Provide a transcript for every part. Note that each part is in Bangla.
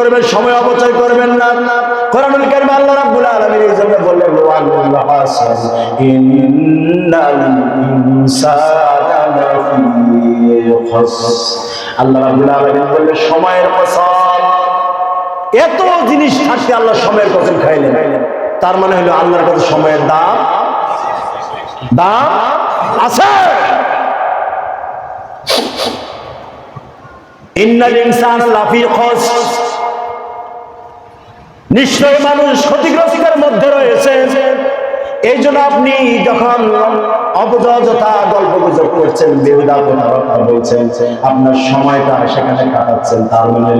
করবেন, সময় অপচয় করবেন না। কোরআনুল কারীম আল্লাহ রাব্বুল আলামিন এই জন্য বললেন ওয়াল হাসান ইন্নাল ইনসানা লাফি খাস আল্লাহ রাব্বুল আলামিন বললেন, সময়ের কসম এত জিনিস থাকতে আল্লাহ সময়ের কসম খাইলেন। তার মানে হলো আল্লাহর কাছে সময়ের দাম দাম আছে। ইন্নাল ইনসান লাফি খস নিশ্চয় মানুষ ক্ষতিগ্রস্তের মধ্যে রয়েছে। এই জন্য আপনি যখন অপযথা গল্প গুজব করছেন, বেহুদা কথাবার্তা বলছেন, আপনার সময়টা সেখানে কাটাচ্ছেন, তার মানে।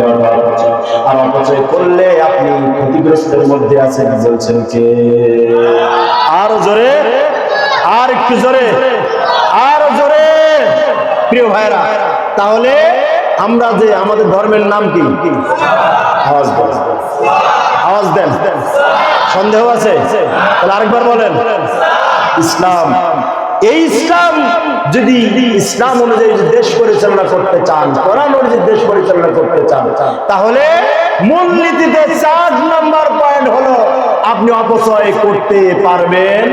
আর অপচয় করলে আপনি ক্ষতিগ্রস্তের মধ্যে আছেন বলছেন কে? আর জোরে, আর একটু জোরে, আর জোরে। প্রিয় ভাইরা তাহলে আমরা যে আমাদের ধর্মের নাম কি? দেন। সন্দেহ আছে? তাহলে আরেকবার বলেন। ইসলাম। এই ইসলাম যদি ইসলাম অনুযায়ী দেশ পরিচালনা করতে চান, কোরআন অনুযায়ী দেশ পরিচালনা করতে চান, তাহলে মূলনীতিতে চার নাম্বার পয়েন্ট হলো আপনি অপচয় করতে পারবেন।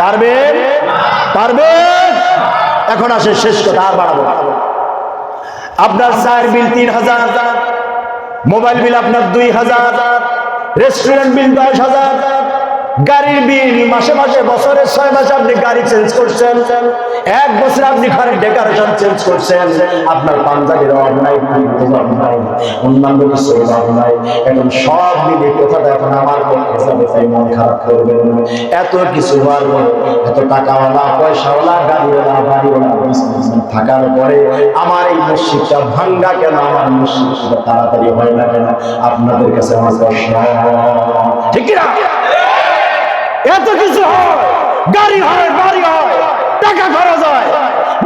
পারবেন? পারবেন? এখন আসে শেষ কথা, আর বাড়াবো। আপনার চার বিল তিন হাজার, মোবাইল বিল আপনার দুই হাজার রেস্টুরেন্ট বিল দশ হাজার গাড়ির বিল, মাসে মাসে বছরের ছয় মাসে আপনি গাড়ি চেঞ্জ করছেন। এক বছর আপনি ঘরের ডেকোরেশন চেঞ্জ করছেন। আপনার পাঞ্জাবির অভাব নাই অভাব নাই অন্যান্য অভাব নাই। এখন সব মিলে কথাটা এখন আমার পক্ষে মন খারাপ এত কিছু এত টাকাওয়ালা, পয়সাওয়ালা, গাড়িওয়ালা, বাড়িওয়ালা থাকার পরে আমার এই মসজিদটা ভাঙ্গা কেন? আমার মসজিদটা তাড়াতাড়ি হয় না কেন? আপনাদের কাছে আমার ঠিক না এত কিছু হয়। গাড়ি হয়, বাড়ি হয়, টাকা খরচ হয়।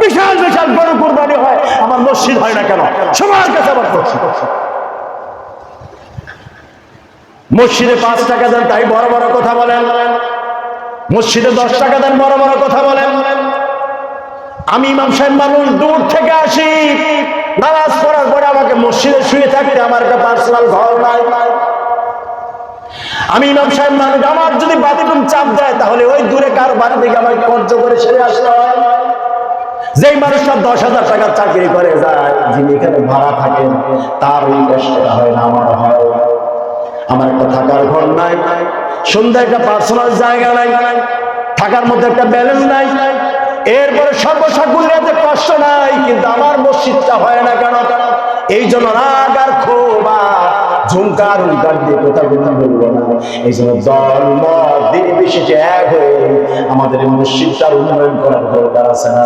বিশাল বিশাল বড় কোরবানি হয়। আমার মসজিদ হয় না কেন? সবার কাছে আমার মসজিদে। পাঁচ টাকা দেন, তাই বড় বড় কথা বলেন। মসজিদে দশ টাকা দেন, বড় বড় কথা বলেন। আমি ইমাম সাহেব মানুষ, দূর থেকে আসি। নামাজ পড়ার পরে আমাকে মসজিদে শুয়ে থাকতে আমার একটা পার্সোনাল ঘর নাই। আমি ইমাম সাহেব মানুষ, আমার যদি চাপ দেয়, তাহলে ওই দূরে কার বাড়ি থেকে আমাকে কর্য করে সেরে আসতে হয় যেই মানুষটা দশ হাজার টাকার চাকরি করে, যায়, যিনি এখানে ভাড়া থাকেন তার ওই কষ্টটা হয় না, আমার হয়। আমার একটা থাকার ঘর নাই সন্ধ্যা একটা পার্সোনাল জায়গা নাই, থাকার মধ্যে একটা ব্যালেন্স নাই। এরপরে সর্বসাকুল্যতে কষ্ট নাই, কিন্তু আমার মসজিদটা হয় না কেন? এই জন্য রাগ আর ক্ষোভ ঝুমকার হুঙ্কার দিয়ে বলব না। এই জন্য দিন বিশেষে এক হয়ে আমাদের মসজিদটার উন্নয়ন করার দরকার আছে না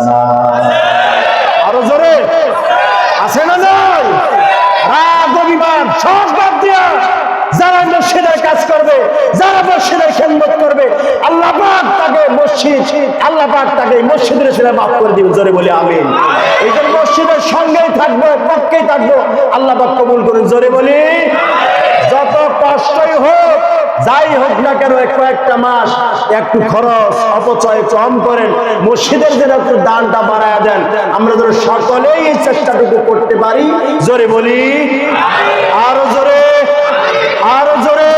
আরও জোরে? আছে না রাগ অভিমান সব বাদ দিয়া যারা মসজিদের কাজ করবে, যারা মসজিদের খেদমত করবে, আল্লাহ পাক তাকে মসজিদ, আল্লাহ পাক তাকে মসজিদের ছেলে মাফ করে দিবে। জোরে বলে, আমিন। এই জন্য সঙ্গেই থাকব, পক্ষেই থাকব। আল্লাহ পাক কবুল করুন, জোরে বলি। যত কষ্টই হোক, যাই হোক না কেন কয়েকটা মাস একটু খরচ, অপচয় কম করেন। মসজিদের জন্য একটু দানটা বাড়ায় দেন। আমরা যেন সকলেই এই চেষ্টাটুকু করতে পারি। জোরে বলি। আরও জোরে আরও জোরে।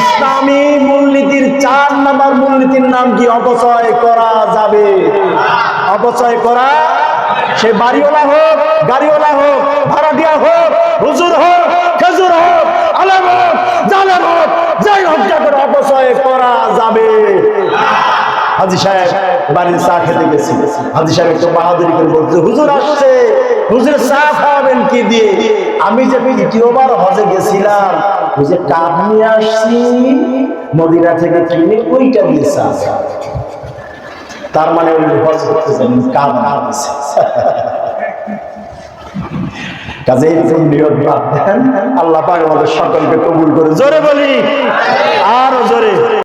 ইসলামী মূলনীতির চার নাম্বার মূলনীতির নাম কি? অপচয় করা যাবে। অপচয় করা সে বাড়িওয়ালা হোক, গাড়িওয়ালা হোক, ভাড়াটিয়া হোক, হুজুর হোক, খেজুর হোক, আলেম হোক, জালেম হোক, যাই হোক না কেন অপচয় করা যাবে। হাজি সাহেব, বাড়ির চা খেতে গেছি। হাজি সাহেব একটু বাহাদুরি করে বলছে, হুজুর আসছে হুজুর চা খাওয়াবেন কি দিয়ে? আমি যে দ্বিতীয়বার হজে গেছিলাম, ওই যে কাপ নিয়ে আসছি, মদিনা থেকে কিনে ওইটা নিয়ে চা খাওয়া। তার মানে ওই হজ করতে জানি কাপ আছে আল্লাহ আমাদের সকলকে কবুল করে। জোরে বলি। আরও জোরে।